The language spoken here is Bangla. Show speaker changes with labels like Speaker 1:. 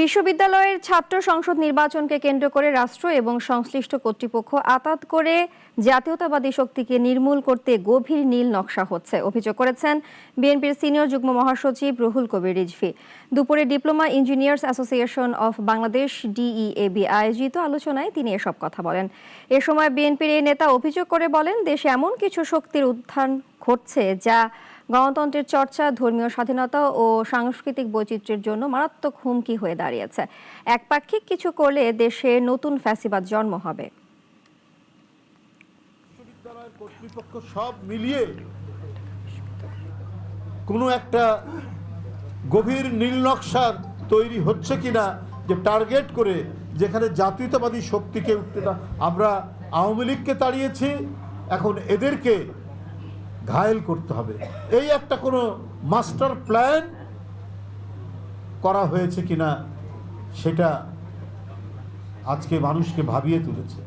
Speaker 1: বিশ্ববিদ্যালয়ের ছাত্র সংসদ নির্বাচনকে কেন্দ্র করে রাষ্ট্র এবং সংশ্লিষ্ট কর্তৃপক্ষ আতাত করে জাতীয়তাবাদী শক্তিকে নির্মূল করতে গভীর নীল নকশা হচ্ছে অভিযোগ করেছেন বিএনপির সিনিয়র যুগ্ম মহাসচিব রুহুল কবির রিজভি দুপুরে diploma engineers association of Bangladesh D E A B আয়োজিত আলোচনায় তিনি এসব কথা বলেন এ সময় বিএনপির এই নেতা অভিযোগ করে বলেন দেশে এমন কিছু শক্তির উত্থান ঘটছে যা গণতন্ত্রের চর্চা ধর্মীয় স্বাধীনতা ও সাংস্কৃতিক বৈচিত্র্যের জন্য মারাত্মক হুমকি হয়ে দাঁড়িয়েছে একপাক্ষিক কিছু করলে দেশে নতুন ফ্যাসিবাদ জন্ম হবে কর্তৃপক্ষ
Speaker 2: সব মিলিয়ে কোনো একটা গভীর নকশা তৈরি হচ্ছে কিনা যে টার্গেট করে যেখানে জাতীয়তাবাদী শক্তিকে উঠতে আমরা আওয়ামী লীগকে তাড়িয়েছি এখন এদেরকে ঘায়েল করতে হবে এই একটা কোনো মাস্টার প্ল্যান করা হয়েছে কিনা সেটা আজকে মানুষকে ভাবিয়ে তুলেছে